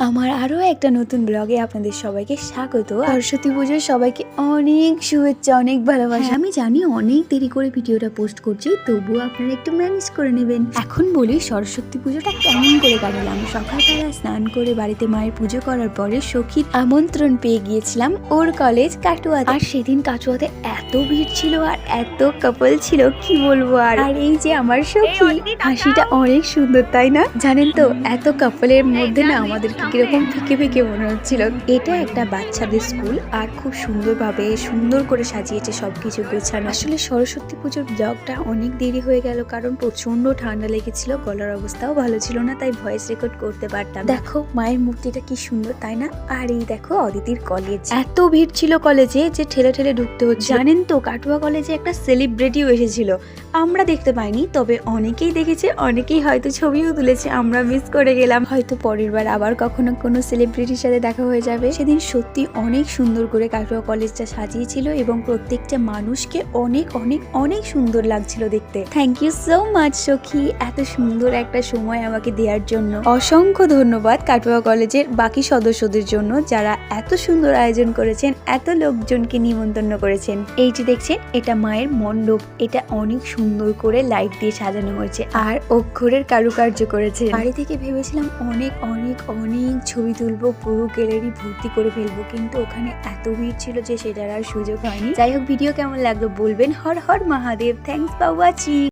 আমার আরও একটা নতুন ব্লগে আপনাদের সবাইকে স্বাগত। সরস্বতী পুজোর সবাইকে অনেক শুভেচ্ছা অনেক ভালোবাসা। আমি জানি অনেক দেরি করে ভিডিওটা পোস্ট করছি তবুও আপনারা একটু ম্যানেজ করে নেবেন। এখন বলি সরস্বতী পুজোটা কেমন করে কাটালাম? সকালবেলা স্নান করে বাড়িতে মায়ের পুজো করার পরে সখীর আমন্ত্রণ পেয়ে গিয়েছিলাম ওর কলেজ কাটুয়া আর সেদিন কাটুয়াতে এত ভিড় ছিল আর এত কাপল ছিল কি বলব আর? আর এই যে আমার সখী হাসিটা অনেক সুন্দর তাই না? জানেন তো এত কাপলের মধ্যে না আমাদেরকে কীরকম ফিকে ফিকে মনে হচ্ছিল। এটা একটা বাচ্চাদের স্কুল আর খুব সুন্দরভাবে সুন্দর করে সাজিয়েছে সবকিছু গোছানো। আসলে সরস্বতী পুজোর ব্লগটা অনেক দেরি হয়ে গেল কারণ প্রচণ্ড ঠান্ডা লেগেছিল, গলার অবস্থাও ভালো ছিল না, তাই ভয়েস রেকর্ড করতে পারতাম দেখো, মায়ের মূর্তিটা কি সুন্দর, তাই না? আর এই দেখো অদিতির কলেজ এত ভিড় ছিল কলেজে যে ঠেলে ঠেলে ঢুকতে হচ্ছে জানেন তো, কাটুয়া কলেজে একটা সেলিব্রিটিও এসেছিল। আমরা দেখতে পাইনি, তবে অনেকেই দেখেছে, অনেকেই হয়তো ছবিও তুলেছে, আমরা মিস করে গেলাম। হয়তো পরের বার আবার কখনো কোনো সেলিব্রিটির সাথে দেখা হয়ে যাবে। সেদিন সত্যি অনেক সুন্দর করে কাটোয়া কলেজটা সাজিয়েছিল এবং প্রত্যেকটা মানুষকে অনেক অনেক অনেক সুন্দর লাগছিল দেখতে। থ্যাংক ইউ সো মাচ সখী। এত সুন্দর একটা সময় আমাকে দেওয়ার জন্য। অসংখ্য ধন্যবাদ কাটোয়া কলেজের বাকি সদস্যদের জন্য যারা এত সুন্দর আয়োজন করেছেন, এত লোকজনকে নিমন্ত্রণ করেছেন। এই যে দেখছেন, এটা মায়ের মণ্ডপ। এটা অনেক সুন্দর করে লাইট দিয়ে সাজানো হয়েছে। আর অক্ষরের কারুকার্য করেছে বাড়ি থেকে ভেবেছিলাম অনেক অনেক অনেক অনেক ছবি তুলবো, পুরো গ্যালারি ভর্তি করে ফেলব। কিন্তু ওখানে এত ভিড় ছিল যে সেটার আর সুযোগ হয়নি। যাই হোক ভিডিও কেমন লাগল বলবেন। Har Har Mahadev. Thanks for watching